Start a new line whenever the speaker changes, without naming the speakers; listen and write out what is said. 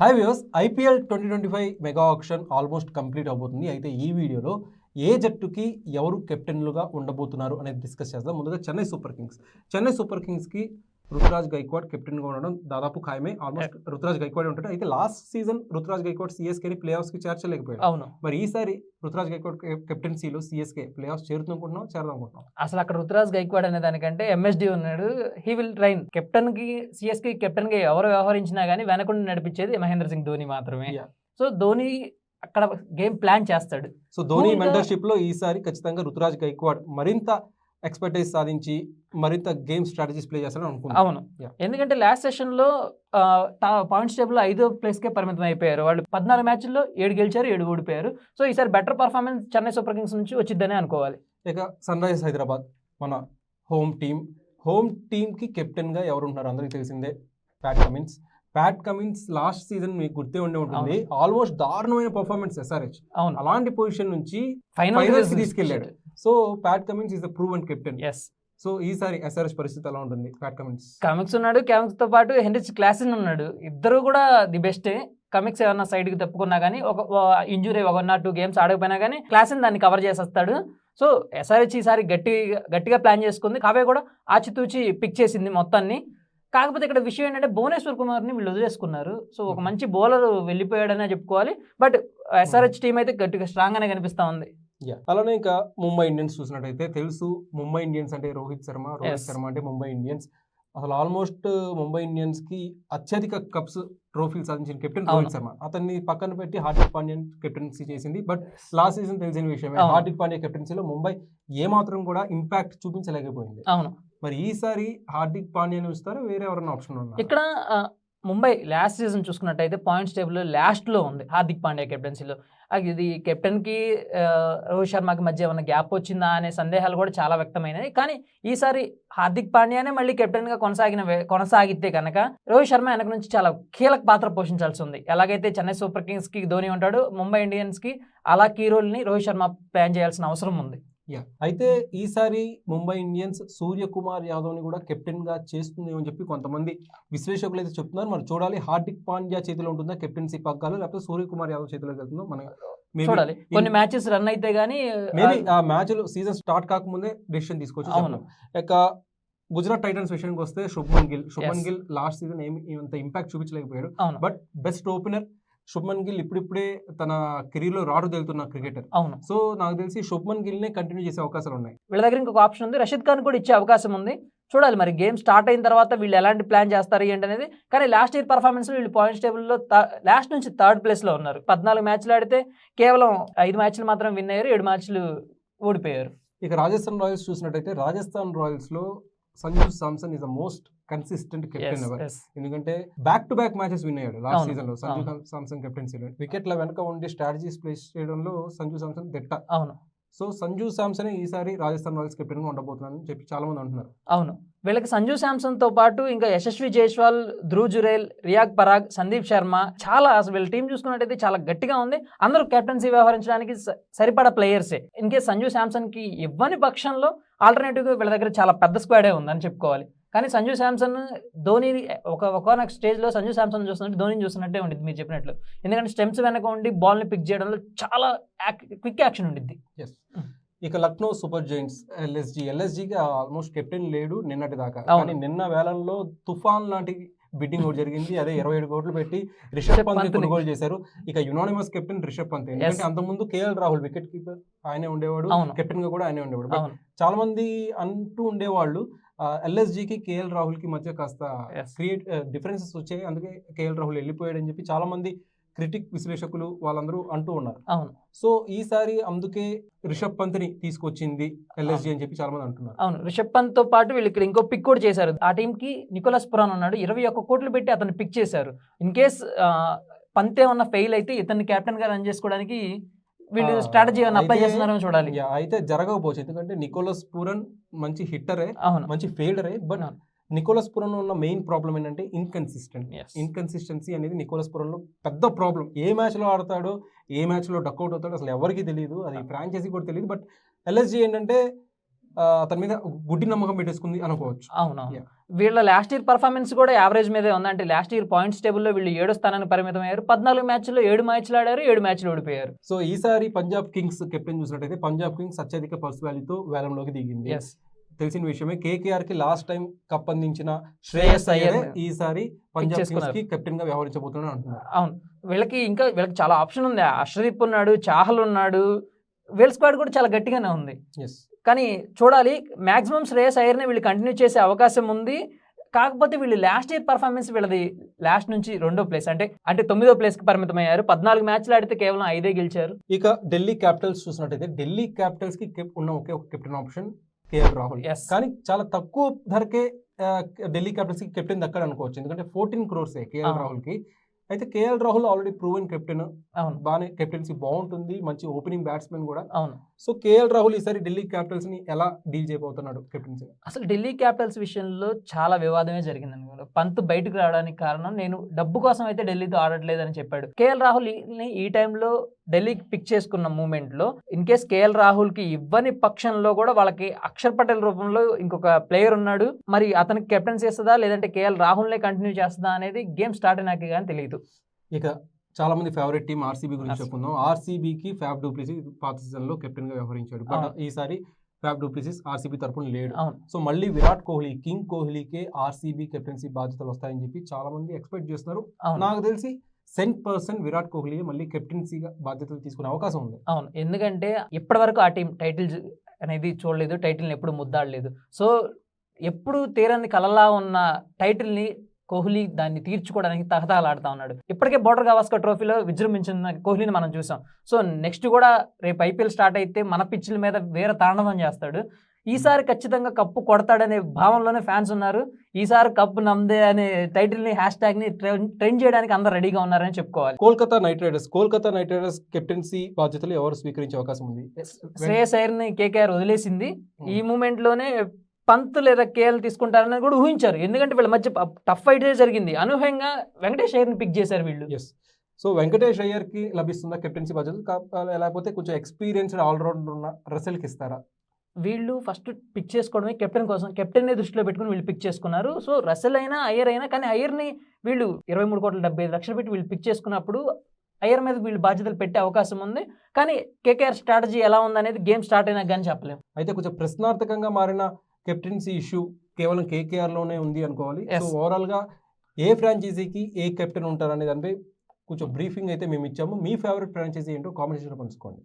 High views IPL twenty twenty five mega auction almost complete అవబోతుంది. అయితే ఈ వీడియోలో ఏ జట్టుకి ఎవరు కెప్టెన్లుగా ఉండబోతున్నారు అనేది డిస్కస్ చేద్దాం. ముందుగా Chennai super kings. Chennai super కింగ్స్కి Ruturaj Gaikwad కెప్టెన్గా ఉండడం దాదాపు ఖాయమే. ఆల్మోస్ట్ రుతురాజ్ గైక్వాడ్ ఉంటాడు అయితే లాస్ట్ సీజన్ రుతురాజ్ గైక్వాడ్ సిఎస్కేని ప్లే ఆఫ్స్కి చేర్చలేకపోయాడు.
అవును.
మరి ఈసారి రుతురాజ్ గైక్వాడ్ కెప్టెన్సీలో సిఎస్కే ప్లే ఆఫ్స్ చేరుతుందనుకుంటున్నాం చేరదనుకుంటున్నాం
అసలు అక్కడ రుతురాజ్ గైక్వాడ్ అనే దానికంటే ఎంఎస్డి ఉన్నాడు. హీ విల్ ట్రైన్ కెప్టెన్కి సిఎస్కి కెప్టెన్గా ఎవరు వ్యవహరించినా గానీ వెనకుండా నడిపించేది మహేంద్ర సింగ్ ధోని మాత్రమే. సో ధోని అక్కడ గేమ్ ప్లాన్ చేస్తాడు.
సో ధోని మెంటర్షిప్లో ఈసారి ఖచ్చితంగా రుతురాజ్ గైక్వాడ్ మరింత ఎక్స్పర్టైజ్ సాధించి మరింత గేమ్ స్ట్రాటజీస్ ప్లే చేస్తారని అనుకుంటున్నాను.
అవును. ఎందుకంటే లాస్ట్ సెషన్లో పాయింట్స్ టేబుల్ ఐదో ప్లేస్ కే పరిమితం అయిపోయారు. వాళ్ళు పద్నాలుగు మ్యాచ్ల్లో ఏడు గెలిచారు ఏడు ఓడిపోయారు. సో ఈసారి better performance Chennai Super Kings నుంచి వచ్చిద్దని అనుకోవాలి.
ఇక సన్ రైజర్స్ హైదరాబాద్ మన హోమ్ టీమ్. హోమ్ టీమ్కి కెప్టెన్గా ఎవరు ఉన్నారు అందరికీ తెలిసిందే Pat Cummins. Pat Cummins last season మీకు గుర్తే ఉండే ఉంటుంది. ఆల్మోస్ట్ దారుణమైన పర్ఫార్మెన్స్ ఎస్ఆర్హెచ్.
అవును.
అలాంటి పొజిషన్ నుంచి
ఫైనల్
తీసుకెళ్ళాడు. So Pat Cummins is the proven captain
yes
so ఈసారి ఎస్ఆర్హెచ్ పరిస్థితి ఎలా ఉంటుంది ప్యాట్ కమిన్స్
కమిక్స్ ఉన్నాడు కమిక్స్తో పాటు హెన్రిచ్ క్లాసిన్ ఉన్నాడు. ఇద్దరు కూడా ది బెస్టే కమిక్స్ ఏమన్నా సైడ్కి తప్పుకున్నా కానీ ఒక ఇంజురీ ఒక వన్ ఆర్ టూ గేమ్స్ ఆడకపోయినా కానీ క్లాసిన్ దాన్ని కవర్ చేసేస్తాడు. సో ఎస్ఆర్హెచ్ ఈసారి గట్టి గట్టిగా ప్లాన్ చేసుకుంది. కావే కూడా ఆచితూచి పిక్ చేసింది మొత్తాన్ని. కాకపోతే ఇక్కడ విషయం ఏంటంటే భువనేశ్వర్ కుమార్ని వీళ్ళు వదిలేసుకున్నారు. సో ఒక మంచి బౌలర్ వెళ్ళిపోయాడనే చెప్పుకోవాలి. బట్ ఎస్ఆర్హెచ్ టీం అయితే గట్టిగా స్ట్రాంగ్ గానే కనిపిస్తా ఉంది.
యా అలానే ఇంకా ముంబై ఇండియన్స్ చూసినట్టయితే తెలుసు ముంబై ఇండియన్స్ అంటే రోహిత్ శర్మ రోహిత్. శర్మ అంటే ముంబై ఇండియన్స్. అసలు ఆల్మోస్ట్ ముంబై ఇండియన్స్కి అత్యధిక కప్స్ ట్రోఫీలు సాధించిన కెప్టెన్. రోహిత్ శర్మ. అతన్ని పక్కన పెట్టి హార్దిక్ పాండ్యన్ కెప్టెన్సీ చేసింది. బట్ లాస్ట్ సీజన్ తెలిసిన విషయమే. హార్దిక్ పాండ్యా కెప్టెన్సీలో ముంబై ఏ మాత్రం కూడా ఇంపాక్ట్ చూపించలేకపోయింది.
అవును.
మరి ఈసారి హార్దిక్ పాండ్యాని చూస్తారా? వేరే ఎవరైనా ఆప్షన్ ఉన్నారు
ఇక్కడ ముంబై లాస్ట్ సీజన్ చూసుకున్నట్టయితే పాయింట్స్ టేబుల్ లాస్ట్లో ఉంది హార్దిక్ పాండ్యా కెప్టెన్సీలో ఇది కెప్టెన్కి రోహిత్ శర్మకి మధ్య ఏమైనా గ్యాప్ వచ్చిందా అనే సందేహాలు కూడా చాలా వ్యక్తమైనవి. కానీ ఈసారి హార్దిక్ పాండ్యానే మళ్ళీ కెప్టెన్గా కొనసాగిన కొనసాగితే కనుక రోహిత్ శర్మ వెనక నుంచి చాలా కీలక పాత్ర పోషించాల్సి ఉంది. ఎలాగైతే చెన్నై సూపర్ కింగ్స్కి ధోని ఉంటాడు ముంబై ఇండియన్స్కి అలా కీ రోల్ని రోహిత్ శర్మ ప్లాన్ చేయాల్సిన అవసరం ఉంది.
అయితే ఈసారి ముంబై ఇండియన్స్ సూర్యకుమార్ యాదవ్ని కూడా కెప్టెన్గా చేస్తుంది అని చెప్పి కొంతమంది విశ్లేషకులు అయితే చెప్తున్నారు. మరి చూడాలి హార్దిక్ పాండ్యా చేతిలో ఉంటుందా కెప్టెన్సీ పగ్గాలు లేకపోతే సూర్యకుమార్ యాదవ్ చేతిలోకి వెళ్తుందో మన
చూడాలి. కొన్ని మ్యాచెస్ రన్ అయితే గానీ
మేబీ ఆ మ్యాచ్ సీజన్ స్టార్ట్ కాకముందే డెసిషన్ తీసుకోవచ్చు
అవును.
ఇక గుజరాత్ టైటన్స్ విషయానికి వస్తే Shubman Gill Shubman
Yes.
Gill last season ఏమి అంత impact చూపించలేకపోయాడు. But best opener Shubman Gill ఇప్పుడిప్పుడే తన కెరీర్లో రాడు తెలుతున్న క్రికెటర్.
అవును.
సో నాకు తెలిసి శుభ్మన్ గిల్ నే కంటిన్యూ చేసే అవకాశాలు ఉన్నాయి.
వీళ్ళ దగ్గర ఇంకొక ఆప్షన్ ఉంది. రషీద్ ఖాన్ కూడా ఇచ్చే అవకాశం ఉంది. చూడాలి మరి గేమ్ స్టార్ట్ అయిన తర్వాత వీళ్ళు ఎలాంటి ప్లాన్ చేస్తారు ఏంటి అనేది కానీ లాస్ట్ ఇయర్ పర్ఫార్మెన్స్ వీళ్ళు పాయింట్స్ టేబుల్లో లాస్ట్ నుంచి థర్డ్ ప్లేస్లో ఉన్నారు. పద్నాలుగు మ్యాచ్లు ఆడితే కేవలం ఐదు మ్యాచ్లు మాత్రం విన్ అయ్యారు ఏడు మ్యాచ్లు ఓడిపోయారు.
ఇక రాజస్థాన్ రాయల్స్ చూసినట్టయితే Rajasthan రాయల్స్లో Sanju Samson is the most consistent captain ever. ఎందుకంటే back to back matches win అయ్యాడు లాస్ట్ సీజన్లో సంజు సామ్సన్ కెప్టెన్సీలో వికెట్ల వెనక ఉండి స్ట్రాటజీస్ ప్లేస్ చేయడంలో సంజు సామ్సన్ దిట్ట.
అవును.
సో సంజు సామ్సన్ ఈసారి రాజస్థాన్ రాయల్స్ కెప్టెన్గా ఉండబోతున్నారని చెప్పి చాలా మంది అంటున్నారు.
అవును. వీళ్ళకి సంజు శాంసన్తో పాటు ఇంకా యశస్వి జైస్వాల్ ధ్రువ్ జురేల్ రియాగ్ పరాగ్ సందీప్ శర్మ చాలా అసలు వీళ్ళ టీం చూసుకున్నట్టయితే చాలా గట్టిగా ఉంది. అందరూ కెప్టెన్సీ వ్యవహరించడానికి సరిపడా ప్లేయర్సే ఇన్ కేస్ సంజు శాంసన్కి ఇవ్వని పక్షంలో ఆల్టర్నేటివ్ వీళ్ళ దగ్గర చాలా పెద్ద స్క్వాడే ఉందని చెప్పుకోవాలి. కానీ సంజు శాంసన్ ధోని ఒక ఒకనొక స్టేజ్లో సంజు శాంసన్ చూస్తున్నట్టు ధోనిని చూస్తున్నట్టే ఉండిద్ది మీరు చెప్పినట్లు. ఎందుకంటే స్టెమ్స్ వెనక ఉండి బాల్ని పిక్ చేయడంలో చాలా క్విక్ యాక్షన్ ఉండిద్ది.
ఇక లక్నో సూపర్ జైంట్స్ ఎల్ఎస్జి. ఎల్ఎస్జికి ఆల్మోస్ట్ కెప్టెన్ లేడు నిన్నటి దాకా. కానీ నిన్న వేళల్లో తుఫాన్ లాంటి బిడ్డింగ్ ఒకటి జరిగింది. అదే ఇరవై ఏడు కోట్లు పెట్టి రిషబ్ పంత్. కొనుగోలు చేశారు. ఇక యునానిమస్ కెప్టెన్ రిషబ్ పంత్. ఎందుకంటే అంతకుముందు కేఎల్ రాహుల్ వికెట్ కీపర్ ఆయనే ఉండేవాడు. కెప్టెన్గా కూడా ఆయనే ఉండేవాడు. చాలా మంది అంటూ ఉండేవాళ్ళు ఎల్ఎస్జికి కేఎల్ రాహుల్కి మధ్య కాస్త. క్రియేట్ డిఫరెన్సెస్ వచ్చాయి. అందుకే కేఎల్ రాహుల్ వెళ్ళిపోయాడు అని చెప్పి చాలా మంది క్రిటిక్ విశ్లేషకులు వాళ్ళందరూ అంటూ ఉన్నారు.
అవును.
సో ఈసారి అందుకే రిషబ్ పంత్ని తీసుకొచ్చింది ఎల్ఎస్జి అని చెప్పి చాలా మంది అంటున్నారు.
అవును. రిషబ్ పంత్తో పాటు వీళ్ళు ఇక్కడ ఇంకో పిక్ కూడా చేశారు. ఆ టీం కి నికోలస్ పురాన్ ఉన్నాడు. ఇరవై ఒక్క కోట్లు పెట్టి అతన్ని పిక్ చేశారు. ఇన్ కేస్ పంత్ ఏమన్నా ఫెయిల్ అయితే ఇతన్ని కెప్టెన్గా రన్ చేసుకోవడానికి వీళ్ళు స్ట్రాటజీ ఏమైనా అప్లై
అయితే-
చేస్తున్నారో చూడాలి.
అయితే జరగకపోవచ్చు. ఎందుకంటే నికోలస్ పూరన్ మంచి హిట్టరే
అవును.
మంచి ఫీల్డరే బట్. నికోలస్ పురం ఉన్న మెయిన్ ప్రాబ్లం ఏంటంటే ఇన్కన్సిస్టెంట్. ఇన్కన్సిస్టెన్సీ అనేది నికోలస్ పురంలో పెద్ద ప్రాబ్లం ఏ మ్యాచ్లో ఆడతాడో ఏ మ్యాచ్లో డక్అవుట్ అవుతాడో అసలు ఎవరికి తెలియదు అది ఫ్రాంచైజీ కూడా తెలియదు బట్ ఎల్ఎస్జి ఏంటంటే ఆ, అతని మీద గుడ్డి నమ్మకం పెట్టేసుకుంది అనుకోవచ్చు.
అవును. వీళ్ళ లాస్ట్ ఇయర్ పర్ఫార్మెన్స్ కూడా యావరేజ్ మీదే ఉంది. అంటే లాస్ట్ ఇయర్ పాయింట్స్ టేబుల్లో వీళ్ళు ఏడు స్థానానికి పరిమితం అయ్యారు పద్నాలుగు మ్యాచ్లో ఏడు మ్యాచ్లు ఆడారు ఏడు మ్యాచ్లు ఓడిపోయారు.
సో ఈసారి పంజాబ్ కింగ్స్ కెప్టెన్ చూసినట్టయితే పంజాబ్ కింగ్స్ అత్యధిక పల్స్ వాల్యూతో వేలంలోకి దిగింది. తెలిసిన విషయమే. కేకేఆర్కి లాస్ట్ టైం కప్ అందించిన
శ్రేయస్
అయ్యర్ ఈసారి పంజాబ్ కింగ్స్. కి కెప్టెన్గా వ్యవహరించబోతున్నాడు అంటున్నారు.
అవును. వీళ్ళకి ఇంకా వీళ్ళకి చాలా ఆప్షన్ ఉంది. అశ్రదీప్ ఉన్నాడు చాహల్ ఉన్నాడు వీళ్ళ స్క్వాడ్ కూడా చాలా గట్టిగానే ఉంది. కానీ చూడాలి మాక్సిమం శ్రేయస్ అయ్యర్ని వీళ్ళు కంటిన్యూ చేసే అవకాశం ఉంది. కాకపోతే వీళ్ళు లాస్ట్ ఇయర్ పర్ఫార్మెన్స్ వీళ్ళది లాస్ట్ నుంచి రెండో ప్లేస్ అంటే అంటే తొమ్మిదో ప్లేస్కి పరిమితం అయ్యారు. పద్నాలుగు మ్యాచ్లు ఆడితే కేవలం ఐదే గెలిచారు.
ఇక ఢిల్లీ క్యాపిటల్స్ చూసినట్టయితే ఢిల్లీ క్యాపిటల్స్కి ఉన్న ఒకే ఒక కెప్టెన్ ఆప్షన్ కేఎల్ రాహుల్. కానీ చాలా తక్కువ ధరకే ఢిల్లీ క్యాపిటల్స్కి కెప్టెన్ దక్కడు అనుకోవచ్చు ఎందుకంటే ఫోర్టీన్ క్రోర్స్ కేఎల్. రాహుల్కి అయితే KL Rahul already proven captain.
అవును.
బాగానే కెప్టెన్సీ బాగుంటుంది మంచి ఓపెనింగ్ బ్యాట్స్మెన్ కూడా.
అవును.
సో కేఎల్ రాహుల్ ఈసారి ఢిల్లీ క్యాపిటల్స్ని ఎలా డీల్ చేయబోతున్నాడు కెప్టెన్సీ
అసలు ఢిల్లీ క్యాపిటల్స్ విషయంలో చాలా వివాదమే జరిగింది అనుకో పంత్ బయటకు రావడానికి కారణం నేను డబ్బు కోసం అయితే ఢిల్లీతో ఆడట్లేదని చెప్పాడు. కేఎల్ రాహుల్ని ఈ టైంలో ఢిల్లీకి పిక్ చేసుకున్న మూమెంట్లో ఇన్ కేస్ కేఎల్ రాహుల్కి ఇవ్వని పక్షంలో కూడా వాళ్ళకి అక్షర్ పటేల్ రూపంలో ఇంకొక ప్లేయర్ ఉన్నాడు. మరి అతనికి కెప్టెన్స్ చేస్తుందా లేదంటే కేఎల్ రాహుల్ నే కంటిన్యూ చేస్తుందా? అనేది గేమ్ స్టార్ట్ అయినాక కానీ తెలియదు
ఇక చాలా మంది ఫేవరెట్ టీం ఆర్సీబీ గురించి. చెప్పుకుందాం. ఆర్సీబీకి ఫ్యాబ్ డూప్లిసి పాత సీజన్లో కెప్టెన్గా వ్యవహరించాడు బట్. ఈసారి ఫ్యాబ్ డూప్లిసిస్ ఆర్సీబీ తరపున లేడు.
అవును.
సో మళ్ళీ విరాట్ కోహ్లీ కింగ్ కోహ్లీకే ఆర్సీబీ కెప్టెన్సీ బాధ్యతలు వస్తాయని చెప్పి చాలా మంది ఎక్స్పెక్ట్ చేస్తున్నారు. నాకు తెలిసి సెంట్ పర్సన్ విరాట్ కోహ్లీ మళ్ళీ కెప్టెన్సీగా బాధ్యతలు తీసుకునే అవకాశం ఉంది.
అవును. ఎందుకంటే ఇప్పటి వరకు ఆ టీం టైటిల్ అనేది చూడలేదు. టైటిల్ని ఎప్పుడు ముద్దాడలేదు. సో ఎప్పుడు తీరని కలలా ఉన్న టైటిల్ని కోహ్లీ దాన్ని తీర్చుకోవడానికి తహతహలాడుతా ఉన్నాడు. ఇప్పటికే బోర్డర్ గవాస్కర్ ట్రోఫీలో విజృంభించిన కోహ్లీని మనం చూసాం. సో నెక్స్ట్ కూడా రేపు ఐపీఎల్ స్టార్ట్ అయితే మన పిచ్ల మీద వేరే తాండవం చేస్తాడు. ఈసారి ఖచ్చితంగా కప్పు కొడతాడనే భావంలోనే ఫ్యాన్స్ ఉన్నారు. ఈసారి కప్పు నమ్దే అనే టైటిల్ని హ్యాష్ ట్యాగ్ని ట్రెండ్ చేయడానికి అందరు రెడీగా ఉన్నారని చెప్పుకోవాలి.
Kolkata knight riders Kolkata knight riders captaincy బాధ్యతలు ఎవరు స్వీకరించే అవకాశం ఉంది?
శ్రేయస్ అయ్యర్ని కేకేఆర్ వదిలేసింది. ఈ మూమెంట్లోనే పంత్ లేదా కేఎల్ తీసుకుంటారని కూడా ఊహించారు. ఎందుకంటే వీళ్ళ మధ్య టఫ్ ఫైట్ జరిగింది. అనూహ్యంగా వెంకటేష్ అయ్యర్ని పిక్ చేశారు వీళ్ళు.
సో వెంకటేష్ అయ్యర్కి లభిస్తుందా కెప్టెన్సీ బాధ్యతలు కా- లేకపోతే కొంచెం ఎక్స్పీరియన్స్డ్ ఆల్రౌండర్ ఉన్న రసెల్కి ఇస్తారా?
వీళ్ళు ఫస్ట్ పిక్ చేసుకోవడమే కెప్టెన్ కోసం కెప్టెన్ దృష్టిలో పెట్టుకుని వీళ్ళు పిక్ చేసుకున్నారు. సో రసెల్ అయినా అయ్యర్ అయినా కానీ అయ్యర్ని వీళ్ళు ఇరవై మూడు కోట్ల డెబ్బై ఐదు లక్షలు పెట్టి వీళ్ళు పిక్ చేసుకున్నప్పుడు అయ్యర్ మీద వీళ్ళు బాధ్యతలు పెట్టే అవకాశం ఉంది. కానీ కేకేఆర్ స్ట్రాటజీ ఎలా ఉందనేది గేమ్ స్టార్ట్ అయినా కానీ చెప్పలేము
అయితే కొంచెం ప్రశ్నార్థకంగా మారిన కెప్టెన్సీ ఇష్యూ కేవలం కేకేఆర్లోనే ఉంది అనుకోవాలి. సో ఓవరాల్గా ఏ ఫ్రాంచైజీకి ఏ కెప్టెన్ ఉంటారు అనే దానిపై కొంచెం బ్రీఫింగ్ అయితే మేము ఇచ్చాము. మీ ఫేవరెట్ ఫ్రాంచైజీ ఏంటో కామెంట్ పంచుకోండి.